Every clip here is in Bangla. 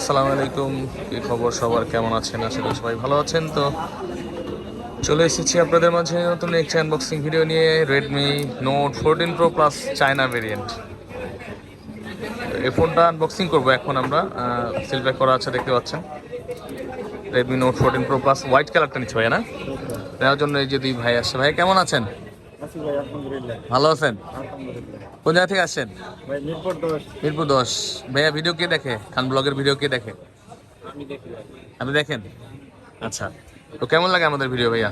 আসসালামু আলাইকুম। কি খবর সবার? কেমন আছেন? আশা করি সবাই ভালো আছেন। তো চলে এসেছি আপনাদের মাঝে নতুন একটি আনবক্সিং ভিডিও নিয়ে Redmi Note fourteen Pro Plus China variant এই ফোনটা আনবক্সিং করব এখন আমরা। সিল প্যাক করা আছে দেখতে পাচ্ছেন। Redmi Note fourteen Pro Plus white কালারটা নিচ্ছে ভাইয়া না? নেওয়ার জন্য এই যদি ভাই আসছে। ভাই কেমন আছেন? ভালো আছেন? কোন জায়গা থেকে আসছেন? মিরপুর দশ। ভাইয়া ভিডিও কে দেখে? খান ব্লগের ভিডিও কে দেখে? আপনি দেখেন? আচ্ছা। তো কেমন লাগে আমাদের ভিডিও ভাইয়া?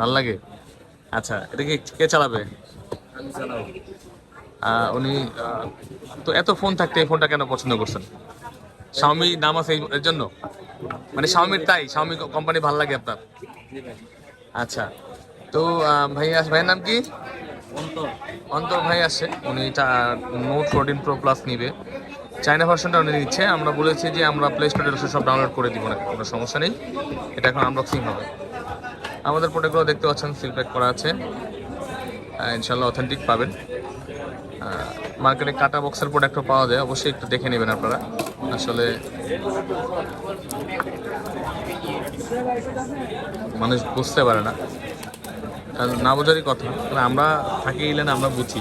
ভালো লাগে। আচ্ছা এটা কি কে চালাবে? উনি তো এত ফোন থাকতে এই ফোনটা কেন পছন্দ করছেন? শাওমি নাম আছে এর জন্য? মানে শাওমির তাই শাওমি কোম্পানি ভালো লাগে আপনার? আচ্ছা। তো ভাইয়া ভাইয়ের নাম কি? অন্তর ভাই আসে উনি এটা নোট ফোরটিন প্রো প্লাস নিবে। চাইনা ভার্সনটা উনি নিচ্ছে, আমরা বলেছি যে আমরা প্লে স্টোরে সব ডাউনলোড করে দিব না কোনো সমস্যা নেই। এটা এখন আনবক্সিং হবে। আমাদের প্রোডাক্টগুলো দেখতে পাচ্ছেন সিল প্যাক করা আছে। ইনশাল্লাহ অথেন্টিক পাবেন। মার্কেটে কাটা বক্সের প্রোডাক্টও পাওয়া যায়, অবশ্যই একটু দেখে নেবেন আপনারা। আসলে মানুষ বুঝতে পারে না। না বোঝারই কথা। কারণ আমরা থাকি এলেন আমরা বুঝি।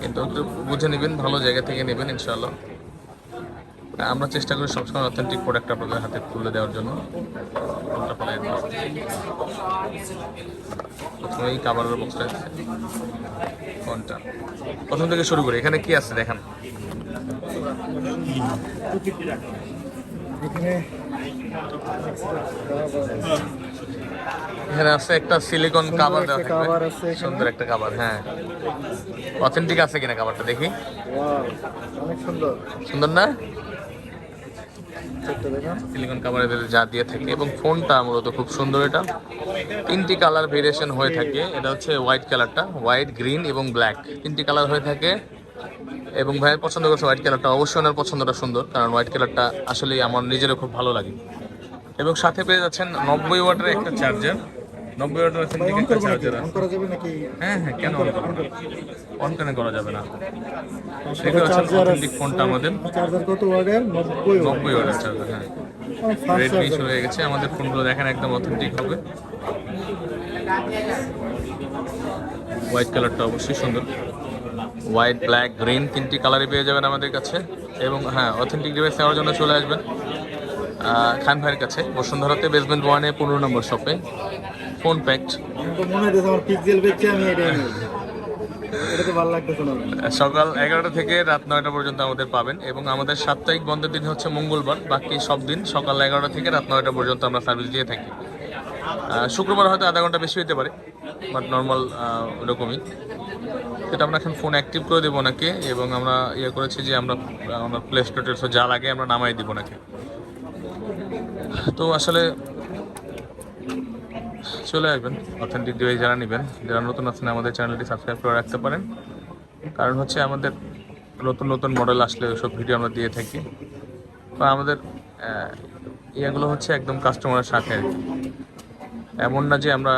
কিন্তু বুঝে নেবেন, ভালো জায়গা থেকে নেবেন ইনশাল্লাহ আমরা চেষ্টা করি সবসময় অথেন্টিক প্রোডাক্ট আপনাদের হাতে তুলে দেওয়ার জন্য। কোনটা ফলাই প্রথমে এই কাভারের বক্সটা কোনটা? প্রথম থেকে শুরু করি। এখানে কি আছে দেখান। এখানে এখানে আছে একটা সিলিকন কাভার দেওয়া থাকবে। সুন্দর একটা কাভার হ্যাঁ। অথেন্টিক আছে কিনা কাভারটা দেখি? অনেক সুন্দর। সুন্দর না? সিলিকন কাভার যা দিয়ে থাকে এবং ফোনটা মূলত খুব সুন্দর এটা। তিনটি কালার ভেরিয়েশন হয়ে থাকে। এটা হচ্ছে হোয়াইট কালারটা হোয়াইট গ্রিন এবং ব্ল্যাক তিনটি কালার হয়ে থাকে এবং ভাইয়ের পছন্দ করছে হোয়াইট কালারটা অবশ্যই ওনার পছন্দটা সুন্দর কারণ হোয়াইট কালারটা আসলেই আমার নিজেরও খুব ভালো লাগে। এবং সাথে পেয়ে যাচ্ছেন নব্বই ওয়াটের একটা চার্জার নব্বই ওয়াটের অথেন্টিক একটা চার্জার করা হ্যাঁ হ্যাঁ কেন অন করব না? অন কেন করা যাবে না? দেখতে পাচ্ছেন অথেন্টিক ফোনটা আমাদের। চার্জার কত ওয়ার্ডের নব্বই ওয়াট ওয়াটের চার্জার হ্যাঁ। রেডমি হয়ে গেছে। আমাদের ফোনগুলো দেখেন একদম অথেন্টিক হবে। হোয়াইট কালারটা অবশ্যই সুন্দর। হোয়াইট ব্ল্যাক গ্রিন তিনটি কালারই পেয়ে যাবেন আমাদের কাছে। এবং হ্যাঁ অথেন্টিক ডিভাইস নেওয়ার জন্য চলে আসবেন। খান ভাইয়ের কাছে। বসুন্ধরাতে বেসমেন্ট ওয়ানে পনেরো নম্বর শপে ফোন প্যাক্ট না। সকাল এগারোটা থেকে রাত নয়টা পর্যন্ত আমাদের পাবেন এবং আমাদের সাপ্তাহিক বন্ধের দিন হচ্ছে মঙ্গলবার। বাকি সব দিন সকাল এগারোটা থেকে রাত নয়টা পর্যন্ত আমরা সার্ভিস দিয়ে থাকি। শুক্রবার হয়তো আধা ঘণ্টা বেশি হতে পারে বাট নর্মাল ওরকমই। সেটা আমরা এখন ফোন অ্যাক্টিভ করে দেবো নাকি এবং আমরা ইয়ে করেছি যে আমরা আমরা প্লে স্টোরে যা লাগে আমরা নামাই দিব নাকি তো আসলে চলে আসবেন। অথেন্টিক ডিভাইস যারা নেবেন, যারা নতুন আছেন, আমাদের চ্যানেলটি সাবস্ক্রাইব করে রাখতে পারেন। কারণ হচ্ছে আমাদের নতুন নতুন মডেল আসলে সব ভিডিও আমরা দিয়ে থাকি। তো আমাদের ইয়েগুলো হচ্ছে একদম কাস্টমারের সাথে। আর। এমন না যে আমরা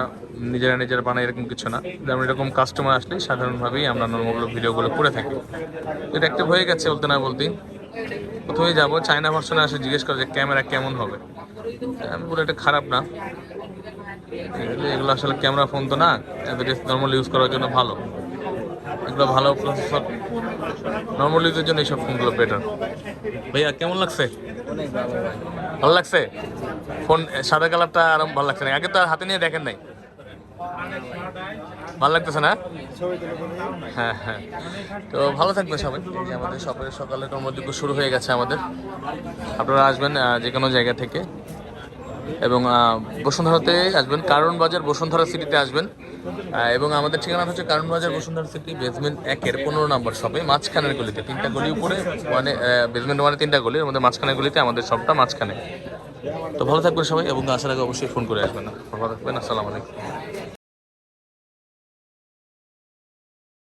নিজেরা নিজেরা বানাই এরকম কিছু না। যেমন এরকম কাস্টমার আসলে সাধারণভাবেই আমরা নর্মাল ভিডিওগুলো করে থাকি। এটা অ্যাক্টিভ হয়ে গেছে বলতে না বলতেই। প্রথমেই যাব চায়না ভার্সনে আসে, জিজ্ঞেস করে যে ক্যামেরা কেমন হবে। আমি বলি এটা খারাপ না। এগুলো আসলে ক্যামেরা ফোন তো না নর্মাল ইউজ করার জন্য ভালো। এগুলো ভালো প্রসেসর নর্মাল ইউজের জন্য এইসব ফোনগুলো বেটার ভাইয়া, কেমন লাগছে? ভালো লাগছে? ফোন সাদা কালারটা আরাম ভালো লাগছে না। আগে তো হাতে নিয়ে দেখেন নাই। ভালো লাগতেছে না? হ্যাঁ হ্যাঁ। তো ভালো থাকবেন সবাই। আমাদের সকালে সকালে কর্মযোগ্য শুরু হয়ে গেছে আমাদের। আপনারা আসবেন যে কোনো জায়গা থেকে। এবং বসুন্ধরাতে আসবেন। কারণ বাজার বসুন্ধরা সিটিতে আসবেন। এবং আমাদের ঠিকানা হচ্ছে কারণ বাজার বসুন্ধরা সিটি বেসমেন্ট একের পনেরো নম্বর শপে মাঝখানের গলিতে, তিনটা গলি উপরে মানে বেসমেন্ট ওয়ানে তিনটা গলি আমাদের মাঝখানের গলিতে আমাদের শপটা মাঝখানে। তো ভালো থাকবেন সবাই, এবং আসার আগে অবশ্যই ফোন করে আসবেন। ভালো থাকবেন, আসসালামু আলাইকুম।